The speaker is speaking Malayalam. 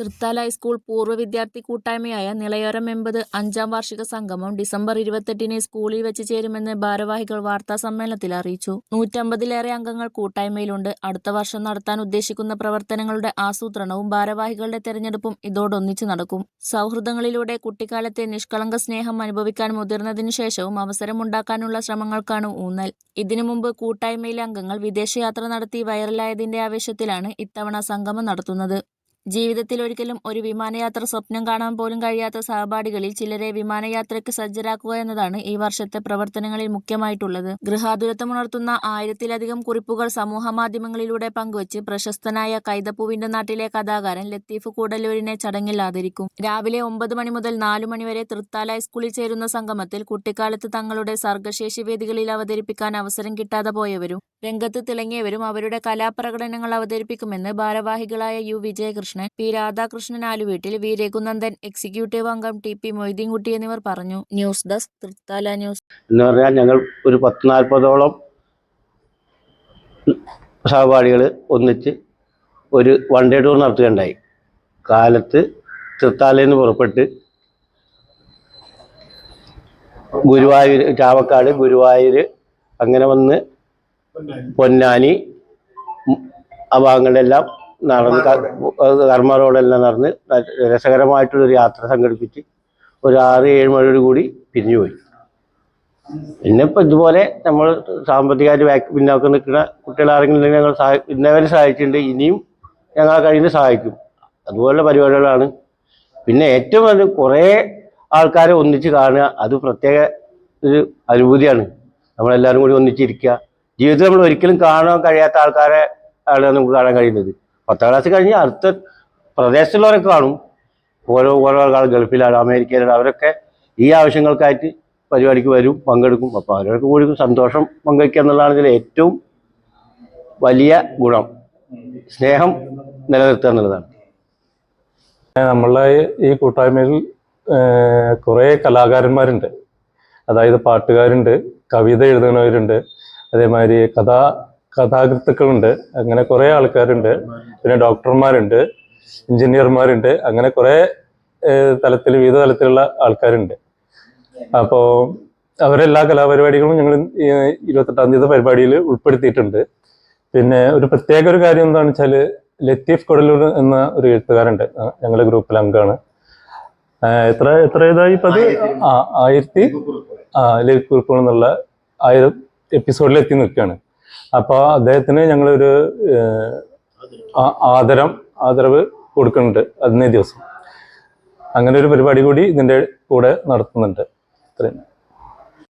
തൃത്താല ഹൈസ്കൂൾ പൂർവ വിദ്യാർത്ഥി കൂട്ടായ്മയായ നിളയോരം എൺപത് അഞ്ചാം വാർഷിക സംഗമം ഡിസംബർ ഇരുപത്തെട്ടിന് സ്കൂളിൽ വെച്ച് ചേരുമെന്ന് ഭാരവാഹികൾ വാർത്താ സമ്മേളനത്തിൽ അറിയിച്ചു. നൂറ്റമ്പതിലേറെ അംഗങ്ങൾ കൂട്ടായ്മയിലുണ്ട്. അടുത്ത വർഷം നടത്താൻ ഉദ്ദേശിക്കുന്ന പ്രവർത്തനങ്ങളുടെ ആസൂത്രണവും ഭാരവാഹികളുടെ തെരഞ്ഞെടുപ്പും ഇതോടൊന്നിച്ച് നടക്കും. സൗഹൃദങ്ങളിലൂടെ കുട്ടിക്കാലത്തെ നിഷ്കളങ്ക സ്നേഹം അനുഭവിക്കാൻ മുതിർന്നതിനു ശേഷവും അവസരമുണ്ടാക്കാനുള്ള ശ്രമങ്ങൾക്കാണ് ഊന്നൽ. ഇതിനു മുമ്പ് കൂട്ടായ്മയിലെ അംഗങ്ങൾ വിദേശയാത്ര നടത്തി വൈറലായതിന്റെ ആവേശത്തിലാണ് ഇത്തവണ സംഗമം നടത്തുന്നത്. ജീവിതത്തിൽ ഒരിക്കലും ഒരു വിമാനയാത്ര സ്വപ്നം കാണാൻ പോലും കഴിയാത്ത സഹപാഠികളിൽ ചിലരെ വിമാനയാത്രയ്ക്ക് സജ്ജരാക്കുക എന്നതാണ് ഈ വർഷത്തെ പ്രവർത്തനങ്ങളിൽ മുഖ്യമായിട്ടുള്ളത്. ഗൃഹാതുരത്വമുണർത്തുന്ന ആയിരത്തിലധികം കുറിപ്പുകൾ സമൂഹമാധ്യമങ്ങളിലൂടെ പങ്കുവച്ച് പ്രശസ്തനായ കൈതപ്പൂവിന്റെ നാട്ടിലെ കഥാകാരൻ ലത്തീഫ് കൂടല്ലൂരിനെ ചടങ്ങിൽ ആദരിക്കും രാവിലെ ഒമ്പത് മണി മുതൽ നാലു മണിവരെ തൃത്താല ഹൈസ്കൂളിൽ ചേരുന്ന സംഗമത്തിൽ കുട്ടിക്കാലത്ത് തങ്ങളുടെ സർഗശേഷി വേദികളിൽ അവതരിപ്പിക്കാൻ അവസരം കിട്ടാതെ പോയവരും രംഗത്ത് തിളങ്ങിയവരും അവരുടെ കലാപ്രകടനങ്ങൾ അവതരിപ്പിക്കുമെന്ന് ഭാരവാഹികളായ U Vijayakrishnan P Radhakrishnan Aluveettil V Raghunandan executive അംഗം ടി പി മൊയ്തീൻകുട്ടി എന്നിവർ പറഞ്ഞു. News desk Thrithala news. എന്ന് പറഞ്ഞാൽ ഞങ്ങൾ ഒരു പത്ത് നാൽപ്പതോളം സഹപാഠികൾ ഒന്നിച്ച് ഒരു വൺ ഡേ ടൂർ നടത്തുകയുണ്ടായി. കാലത്ത് തൃത്താലയിൽ നിന്ന് പുറപ്പെട്ട് ഗുരുവായൂർ ചാവക്കാട് ഗുരുവായൂർ അങ്ങനെ വന്ന് പൊന്നാനി ആ ഭാഗങ്ങളിലെല്ലാം നടന്ന് കർമ്മ റോഡെല്ലാം നടന്ന് രസകരമായിട്ടുള്ളൊരു യാത്ര സംഘടിപ്പിച്ച് ഒരു ആറ് ഏഴ് മണിയോട് കൂടി പിരിഞ്ഞുപോയി പിന്നെ ഇപ്പം ഇതുപോലെ നമ്മൾ സാമ്പത്തികമായിട്ട് പിന്നോക്കം നിൽക്കുന്ന കുട്ടികളാരെങ്കിലും ഞങ്ങൾ സഹായി ഇന്നവരെ സഹായിച്ചിട്ടുണ്ട് ഇനിയും ഞങ്ങൾ കഴിയുന്ന സഹായിക്കും. അതുപോലുള്ള പരിപാടികളാണ്. പിന്നെ ഏറ്റവും അത് കുറേ ആൾക്കാരെ ഒന്നിച്ച് കാണുക അത് പ്രത്യേക ഒരു അനുഭൂതിയാണ്. നമ്മളെല്ലാവരും കൂടി ഒന്നിച്ചിരിക്കുക. ജീവിതത്തിൽ നമ്മൾ ഒരിക്കലും കാണാൻ കഴിയാത്ത ആൾക്കാരെ ആണ് നമുക്ക് കാണാൻ കഴിയുന്നത്. പത്താം ക്ലാസ് കഴിഞ്ഞ് അടുത്ത പ്രദേശത്തുള്ളവരൊക്കെ കാണും. ഓരോ ഓരോ ആൾ ഗൾഫിലാണ് അമേരിക്കയിലാണ്. അവരൊക്കെ ഈ ആവശ്യങ്ങൾക്കായിട്ട് പരിപാടിക്ക് വരും പങ്കെടുക്കും. അപ്പോൾ അവരൊക്കെ കൂടി സന്തോഷം പങ്കുവയ്ക്കുക എന്നുള്ളതാണ് ഇതിൽ ഏറ്റവും വലിയ ഗുണം. സ്നേഹം നിലനിർത്തുക എന്നുള്ളതാണ്. നമ്മളെ ഈ കൂട്ടായ്മയിൽ കുറേ കലാകാരന്മാരുണ്ട്. അതായത് പാട്ടുകാരുണ്ട് കവിത എഴുതുന്നവരുണ്ട്. അതേമാതിരി കഥാ കഥാകൃത്തുക്കളുണ്ട്. അങ്ങനെ കുറേ ആൾക്കാരുണ്ട്. പിന്നെ ഡോക്ടർമാരുണ്ട് എഞ്ചിനീയർമാരുണ്ട്. അങ്ങനെ കുറേ തലത്തിൽ വിവിധ തലത്തിലുള്ള ആൾക്കാരുണ്ട്. അപ്പോ അവരെല്ലാ കലാപരിപാടികളും ഞങ്ങൾ ഇരുപത്തെട്ടാം തീയതി പരിപാടിയിൽ ഉൾപ്പെടുത്തിയിട്ടുണ്ട്. പിന്നെ ഒരു പ്രത്യേക ഒരു കാര്യം എന്താണെന്ന് വെച്ചാൽ ലത്തീഫ് കൊടലൂർ എന്ന ഒരു എഴുത്തുകാരുണ്ട് ഞങ്ങളുടെ ഗ്രൂപ്പിൽ അംഗമാണ്. എത്ര എത്ര ഇതായി ആ ആയിരത്തി ആ ലലിത് കുറിപ്പുകൾ എന്നുള്ള ആയിരം എപ്പിസോഡിൽ എത്തി നിൽക്കുകയാണ്. അപ്പോൾ അദ്ദേഹത്തിന് ഞങ്ങളൊരു ആദരം ആദരവ് കൊടുക്കുന്നുണ്ട് അന്നേ ദിവസം. അങ്ങനെ ഒരു പരിപാടി കൂടി ഇതിന്റെ കൂടെ നടത്തുന്നുണ്ട്. ഇത്രയും